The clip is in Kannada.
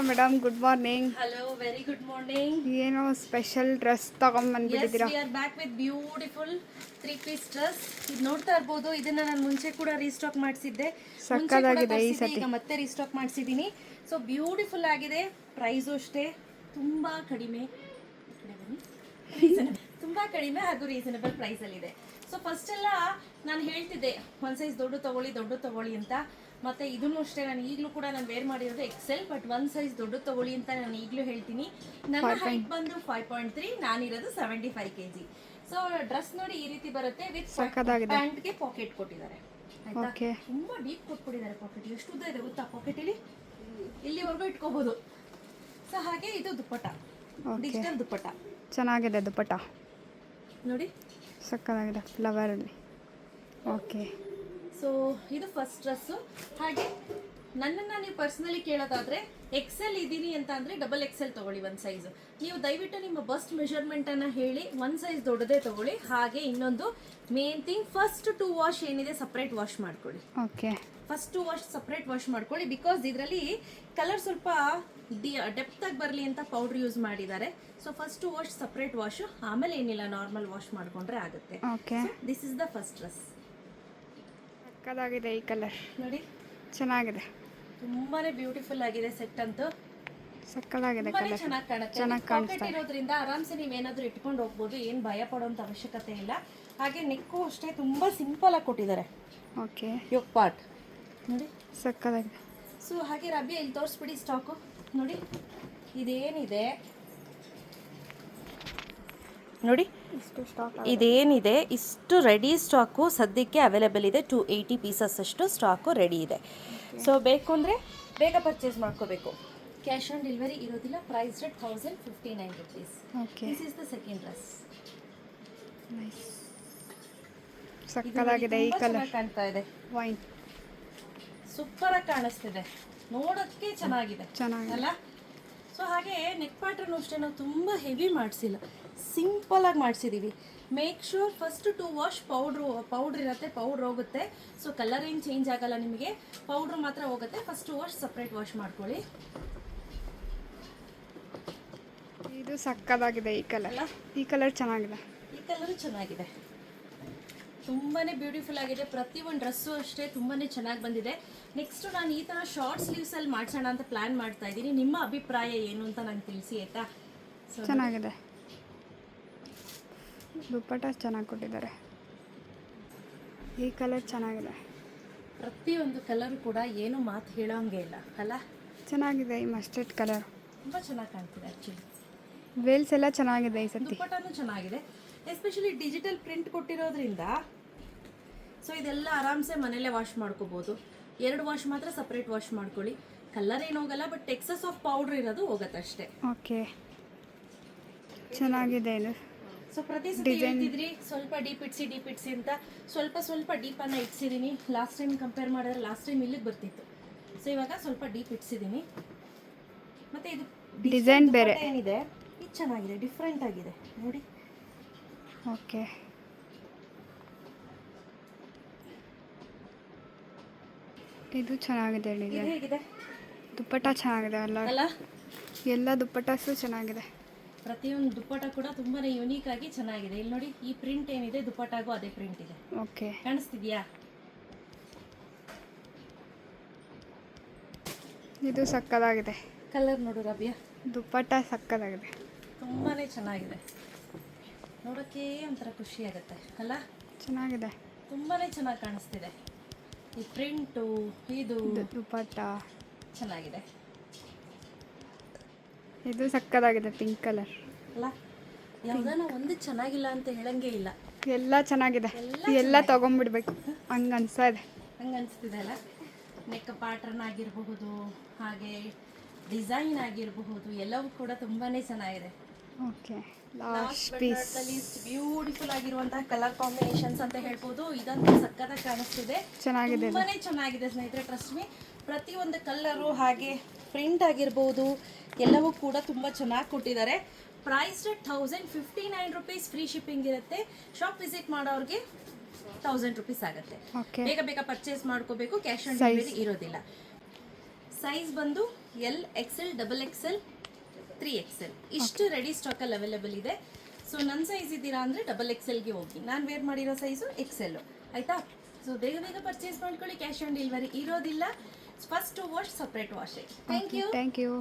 ಏನು madam good morning hello very good morning ಏನೋ special dress we are back with beautiful three piece dress ಇದು ನೋಡ್ತಾ ಇರ್ಬೋದು ಇದನ್ನ ನಾನು ಮುಂಚೆ ಕೂಡ ರೀಸ್ಟಾಕ್ ಮಾಡಿಸಿದ್ದೆ. ಸಕ್ಕತ್ತಾಗಿದೆ ಈ ಈಗ ಮತ್ತೆ ರೀಸ್ಟಾಕ್ ಮಾಡಿಸಿದ್ದೀನಿ. ಸೊ ಬ್ಯೂಟಿಫುಲ್ ಆಗಿದೆ. ಪ್ರೈಸು ಅಷ್ಟೇ. ತುಂಬಾ ಕಡಿಮೆ. ತುಂಬಾ ಕಡಿಮೆ ಹಾಗೂ ರೀಸನಬಲ್ ಪ್ರೈಸ್ ಅಲ್ಲಿ ಇದೆ ಸೊ ಫಸ್ಟ್ ಎಲ್ಲ ನಾನು ಹೇಳ್ತಿದ್ದೆ ಒಂದ್ ಸೈಜ್ ದೊಡ್ಡ ತಗೊಳ್ಳಿ ದೊಡ್ಡ ತಗೊಳ್ಳಿ ಅಂತ. ಮತ್ತೆ ಇದನ್ನು ಅಷ್ಟೇ ನಾನು ಈಗಲೂ ಕೂಡ ನಾನು ವೇರ್ ಮಾಡಿರೋದು ಎಕ್ಸೆಲ್ ಬಟ್ ಒನ್ ಸೈಜ್ ದೊಡ್ಡ ತಗೊಳ್ಳಿ ಅಂತ ನಾನು ಈಗಲೂ ಹೇಳ್ತೀನಿ. ನನ್ನ ಹೈಟ್ ಬಂದು five point three ನಾನಿರೋದು seventy five K G so dress ನೋಡಿ ಈ ರೀತಿ ಬರುತ್ತೆ ವಿತ್. ಪ್ಯಾಂಟ್ಗೆ ಪಾಕೆಟ್ ಕೊಟ್ಟಿದ್ದಾರೆ. ಆಯ್ತಾ? ತುಂಬಾ ಡೀಪ್ ಕೊಟ್ಬಿಟ್ಟಿದ್ದಾರೆ ಪಾಕೆಟ್ ಎಷ್ಟು ಉದ್ದ ಇದೆ ಗೊತ್ತಾ ಪಾಕೆಟ್ ಇಲ್ಲಿ? ಇಲ್ಲಿವರೆಗೂ ಇಟ್ಕೋಬಹುದು ಸೊ ಹಾಗೆ ಇದು ದುಪ್ಪಟ ಡಿಜಿಟಲ್ ದುಪ್ಪಟ ಚೆನ್ನಾಗಿದೆ ದುಪ್ಪಟ ನೋಡಿ. ಸಕ್ಕದಾಗಿದೆ ಫ್ಲವರ್ ಅಲ್ಲಿ. ಓಕೆ ಸೊ ಇದು ಫಸ್ಟ್ ಡ್ರೆಸ್ಸು ಹಾಗೆ ನನ್ನನ್ನು ನೀವು ಪರ್ಸನಲಿ ಕೇಳೋದಾದ್ರೆ ಎಕ್ಸೆಲ್ ಇದ್ದೀನಿ ಅಂತ ಅಂದರೆ ಡಬಲ್ ಎಕ್ಸೆಲ್ ತಗೊಳ್ಳಿ ಒಂದು ಸೈಜು ನೀವು ದಯವಿಟ್ಟು ನಿಮ್ಮ ಬಸ್ಟ್ ಮೆಷರ್ಮೆಂಟನ್ನು ಹೇಳಿ ಒಂದು ಸೈಜ್ ದೊಡ್ಡದೇ ತಗೊಳ್ಳಿ. ಹಾಗೆ ಇನ್ನೊಂದು main thing first two wash ಏನಿದೆ ಸಪ್ರೇಟ್ ವಾಶ್ ಮಾಡ್ಕೊಳ್ಳಿ. Okay first two wash separate wash ಮಾಡ್ಕೊಳ್ಳಿ ಬಿಕಾಸ್ ಇದರಲ್ಲಿ ಕಲರ್ ಸ್ವಲ್ಪ ಡಿ ಡೆಪ್ತ್ ಆಗಿ ಬರಲಿ ಅಂತ ಪೌಡ್ರ್ ಯೂಸ್ ಮಾಡಿದ್ದಾರೆ. So first wash separate wash ಆಮೇಲೆ ಏನಿಲ್ಲ ನಾರ್ಮಲ್ ವಾಶ್ ಮಾಡ್ಕೊಂಡ್ರೆ ಆಗುತ್ತೆ. Okay this is the first dress ಸಕ್ಕತ್ತಾಗಿದೆ ಈ ಕಲರ್ ನೋಡಿ. ಚೆನ್ನಾಗಿದೆ. ತುಂಬಾನೇ ಬ್ಯೂಟಿಫುಲ್ ಆಗಿದೆ ಸೆಟ್ ಅಂತೂ. ಸಕ್ಕದಾಗಿದೆ ಕಲರ್ ಚೆನ್ನಾಗಿ ಕಾಣುತ್ತೆ. ಚೆನ್ನಾಗಿ ಪಾಕೆಟ್ ಇರೋದ್ರಿಂದ ಆರಾಮ್ಸೆ ಏನಾದರೂ ಇಟ್ಕೊಂಡು ಹೋಗ್ಬೋದು ಏನು ಭಯ ಪಡೋಂಥ ಅವಶ್ಯಕತೆ ಇಲ್ಲ. ಹಾಗೆ ನೆಕ್ಕು ಅಷ್ಟೇ ತುಂಬಾ ಸಿಂಪಲ್ ಆಗಿ ಕೊಟ್ಟಿದ್ದಾರೆ. ಓಕೆ. ಯೋಗ್ ಪಾರ್ಟ್ ನೋಡಿ. ಸಕ್ಕದಾಗಿದೆ. ಸೊ ಹಾಗೆ ರಬಿ ಇಲ್ಲಿ ತೋರಿಸ್ಬಿಡಿ ಸ್ಟಾಕು ನೋಡಿ. ಇದೇನಿದೆ? ನೋಡಿ. ಇಷ್ಟು ಸ್ಟಾಕ್ ಇದೇನಿದೆ? ಇಷ್ಟು ರೆಡಿ ಸ್ಟಾಕು ಸದ್ಯಕ್ಕೆ ಅವೈಲೇಬಲ್ ಇದೆ. ಟು ಏಯ್ಟಿ ಪೀಸಸ್ ಅಷ್ಟು ಸ್ಟಾಕು ರೆಡಿ ಇದೆ. ಸೊ ಬೇಕು ಅಂದರೆ ಬೇಗ ಪರ್ಚೇಸ್ ಮಾಡ್ಕೋಬೇಕು. ಕ್ಯಾಶ್ ಆನ್ ಡೆಲಿವರಿ ಇರೋದಿಲ್ಲ. Price rate thousand fifty nine rupees okay this is the second dress nice ಸಕ್ಕತ್ತಾಗಿದೆ ಈ ಕಲರ್ ಕಾಣ್ತಾ ಇದೆ. ವೈನ್ ಸೂಪರ್ ಆಗಿ ಕಾಣಿಸ್ತಿದೆ. ನೋಡೋಕ್ಕೆ ಚೆನ್ನಾಗಿದೆ. ಚೆನ್ನಾಗಿ ಅಲ್ಲ? ಸೊ ಹಾಗೆ ನೆಕ್ ಪ್ಯಾಟ್ರನ್ ಅಷ್ಟೇ ನಾವು ತುಂಬ ಹೆವಿ ಮಾಡಿಸಿಲ್ಲ. ಸಿಂಪಲ್ ಆಗಿ ಮಾಡಿಸಿದ್ದೀವಿ make sure first two wash powder powder ಇರುತ್ತೆ ಪೌಡ್ರ್ ಹೋಗುತ್ತೆ. ಸೊ ಕಲರ್ ಏನು ಚೇಂಜ್ ಆಗಲ್ಲ ನಿಮಗೆ. ಪೌಡ್ರ್ ಮಾತ್ರ ಹೋಗುತ್ತೆ. ಫಸ್ಟ್ ವಾಶ್ ಸಪ್ರೇಟ್ ವಾಶ್ ಮಾಡ್ಕೊಳ್ಳಿ. ಇದು ಸಕ್ಕದಾಗಿದೆ ಈ ಕಲರ್ ಈ ಕಲರ್ ಚೆನ್ನಾಗಿದೆ. ಈ ಕಲರ್ ಚೆನ್ನಾಗಿದೆ. ತುಂಬಾ ಬ್ಯೂಟಿಫುಲ್ ಆಗಿದೆ. ಪ್ರತಿಯೊಂದು ಡ್ರೆಸ್ಸು ಅಷ್ಟೇ ತುಂಬಾ ಚೆನ್ನಾಗಿ ಬಂದಿದೆ. ನೆಕ್ಸ್ಟ್ ನಾನು ಈ ಥರ ಶಾರ್ಟ್ ಸ್ಲೀವ್ಸಲ್ಲಿ ಮಾಡಿಸೋಣ ಅಂತ ಪ್ಲ್ಯಾನ್ ಮಾಡ್ತಾ ಇದ್ದೀನಿ. ನಿಮ್ಮ ಅಭಿಪ್ರಾಯ ಏನು ಅಂತ ನಂಗೆ ತಿಳಿಸಿ ಆಯಿತಾ? ಚೆನ್ನಾಗಿದೆ. ದುಪ್ಪಟ್ಟ ಚೆನ್ನಾಗಿ ಕೊಟ್ಟಿದ್ದಾರೆ. ಈ ಕಲರ್ ಚೆನ್ನಾಗಿದೆ. ಪ್ರತಿಯೊಂದು ಕಲರ್ ಕೂಡ ಏನು ಮಾತು ಹೇಳೋಂಗೆ ಇಲ್ಲ ಅಲ್ಲ? ಚೆನ್ನಾಗಿದೆ ಈ ಮಸ್ಟರ್ಡ್ ಕಲರ್. ತುಂಬ ಚೆನ್ನಾಗಿ ಕಾಣ್ತಿದೆ ಆ್ಯಕ್ಚುಲಿ ವೇಲ್ಸ್ ಎಲ್ಲ ಚೆನ್ನಾಗಿದೆ ಈ ಸತಿ ದುಪ್ಪಟ್ಟನೂ ಚೆನ್ನಾಗಿದೆ. ಎಸ್ಪೆಷಲಿ ಡಿಜಿಟಲ್ ಪ್ರಿಂಟ್ ಕೊಟ್ಟಿರೋದ್ರಿಂದ ಸೊ ಇದೆಲ್ಲ ಆರಾಮ್ಸೆ ಮನೇಲೆ ವಾಶ್ ಮಾಡ್ಕೋಬೋದು. ಎರಡು ವಾಶ್ ಮಾತ್ರ ಸಪ್ರೇಟ್ ವಾಶ್ ಮಾಡ್ಕೊಳ್ಳಿ. ಕಲರ್ ಏನು ಹೋಗಲ್ಲ ಬಟ್ ಎಕ್ಸಸ್ ಆಫ್ ಪೌಡ್ರ್ ಇರೋದು ಹೋಗುತ್ತೆ ಅಷ್ಟೇ. ಓಕೆ ಚೆನ್ನಾಗಿದೆ ಇದು. ಸೊ ಪ್ರತಿ ಸತಿ ಹೇಳ್ತಿದ್ರಿ ಸ್ವಲ್ಪ ಡೀಪ್ ಇಟ್ಸಿ ಡೀಪ್ ಇಟ್ಸಿ ಅಂತ. ಸ್ವಲ್ಪ ಸ್ವಲ್ಪ ಡೀಪನ್ನು ಇಟ್ಸಿದ್ದೀನಿ ಲಾಸ್ಟ್ ಟೈಮ್ ಕಂಪೇರ್ ಮಾಡಿದ್ರೆ ಲಾಸ್ಟ್ ಟೈಮ್ ಇಲ್ಲಿಗೆ ಬರ್ತಿತ್ತು. ಸೊ ಇವಾಗ ಸ್ವಲ್ಪ ಡೀಪ್ ಇಟ್ಸಿದ್ದೀನಿ ಮತ್ತೆ ಇದು ಡಿಸೈನ್ ಬೇರೆ. ಏನಿದೆ? ಇದು ಚೆನ್ನಾಗಿದೆ ಡಿಫ್ರೆಂಟ್ ಆಗಿದೆ. ನೋಡಿ. ಓಕೆ ಇದು ಚೆನ್ನಾಗಿದೆ ಹೇಗಿದೆ? ದುಪ್ಪಟ್ಟ ಚೆನ್ನಾಗಿದೆ ಅಲ್ಲ? ಅಲ್ಲ? ಎಲ್ಲ ದುಪ್ಪಟ್ಟಸು ಚೆನ್ನಾಗಿದೆ. ಪ್ರತಿಯೊಂದು ದುಪ್ಪಟ ಕೂಡ ತುಂಬಾನೇ ಯುನೀಕ್ ಆಗಿ ಚೆನ್ನಾಗಿದೆ. ಇಲ್ಲಿ ನೋಡಿ ಈ ಪ್ರಿಂಟ್ ಏನಿದೆ ದುಪ್ಪಟಾಗೂ ಅದೇ ಪ್ರಿಂಟ್ ಇದೆ. ಓಕೆ ಕಾಣಿಸ್ತಿದ್ಯಾ? ಇದು ಸಕ್ಕದಾಗಿದೆ. ಕಲರ್ ನೋಡು ರಬಿಯಾ ದುಪ್ಪಟ್ಟ ಸಕ್ಕದಾಗಿದೆ. ತುಂಬಾನೇ ಚೆನ್ನಾಗಿದೆ. ನೋಡೋಕ್ಕೆ ಒಂಥರ ಖುಷಿ ಆಗುತ್ತೆ ಅಲ್ಲ? ಚೆನ್ನಾಗಿದೆ. ತುಂಬಾನೇ ಚೆನ್ನಾಗಿ ಕಾಣಿಸ್ತಿದೆ. ಈ ಪ್ರಿಂಟು ಇದು ಇದು ದುಪ್ಪಟ್ಟ. ಚೆನ್ನಾಗಿದೆ. ಇದು ಸಕ್ಕದಾಗಿದೆ ಪಿಂಕ್ ಕಲರ್ ಅಲ್ಲ ಯಾವ್ದಾನ ಒಂದು ಚೆನ್ನಾಗಿಲ್ಲ ಅಂತ ಹೇಳಂಗೆ ಇಲ್ಲ. ಎಲ್ಲ ಚೆನ್ನಾಗಿದೆ. ಎಲ್ಲ ತಗೊಂಡ್ಬಿಡ್ಬೇಕು ಹಂಗೆ ಅನ್ಸ್ತಾ ಇದೆ. ಹಂಗೆ ಅನಿಸ್ತಿದೆ ಅಲ್ಲ? ನೆಕ್ ಪ್ಯಾಟರ್ನ್ ಆಗಿರಬಹುದು ಹಾಗೆ ಡಿಸೈನ್ ಆಗಿರಬಹುದು ಎಲ್ಲವೂ ಕೂಡ ತುಂಬಾನೇ ಚೆನ್ನಾಗಿದೆ. ಓಕೆ ಲಾಸ್ಟ್ ಪೀಸ್ ಬ್ಯೂಟಿಫುಲ್ ಆಗಿರುವಂತಹ ಕಲರ್ ಕಾಂಬಿನೇಷನ್ಸ್ ಅಂತ ಹೇಳ್ಬೋದು. ಇದಂತೂ ಸಕ್ಕತ್ತಾಗಿ ಕಾಣಿಸ್ತಿದೆ. ಚೆನ್ನಾಗಿದೆ ತುಂಬಾನೇ ಚೆನ್ನಾಗಿದೆ ಸ್ನೇಹಿತರೆ ಟ್ರಸ್ಟ್ ಮಿ ಪ್ರತಿಯೊಂದು ಕಲರು ಹಾಗೆ ಪ್ರಿಂಟ್ ಆಗಿರ್ಬೋದು ಎಲ್ಲವೂ ಕೂಡ ತುಂಬ ಚೆನ್ನಾಗಿ ಕೊಟ್ಟಿದ್ದಾರೆ. Price thousand fifty nine rupees free shipping ಇರುತ್ತೆ. ಶಾಪ್ ವಿಸಿಟ್ ಮಾಡೋರಿಗೆ ಥೌಸಂಡ್ ರುಪೀಸ್ ಆಗುತ್ತೆ. ಬೇಗ ಬೇಗ ಪರ್ಚೇಸ್ ಮಾಡ್ಕೋಬೇಕು ಕ್ಯಾಶ್ ಆನ್ ಡೆಲಿವರಿ ಇರೋದಿಲ್ಲ. ಸೈಜ್ ಬಂದು L XL double XL three XL ಇಷ್ಟು ರೆಡಿ ಸ್ಟಾಕಲ್ಲಿ ಅವೈಲೇಬಲ್ ಇದೆ. ಸೊ ನನ್ನ ಸೈಜ್ ಇದ್ದೀರಾ ಅಂದರೆ ಡಬಲ್ ಎಕ್ಸೆಲ್ಗೆ ಹೋಗಿ. ನಾನು ವೇರ್ ಮಾಡಿರೋ ಸೈಜು ಎಕ್ಸೆಲ್ಲು ಆಯಿತಾ? ಸೊ ಬೇಗ ಬೇಗ ಪರ್ಚೇಸ್ ಮಾಡ್ಕೊಳ್ಳಿ ಕ್ಯಾಶ್ ಆನ್ ಡೆಲಿವರಿ ಇರೋದಿಲ್ಲ. First wash separate wash thank you thank you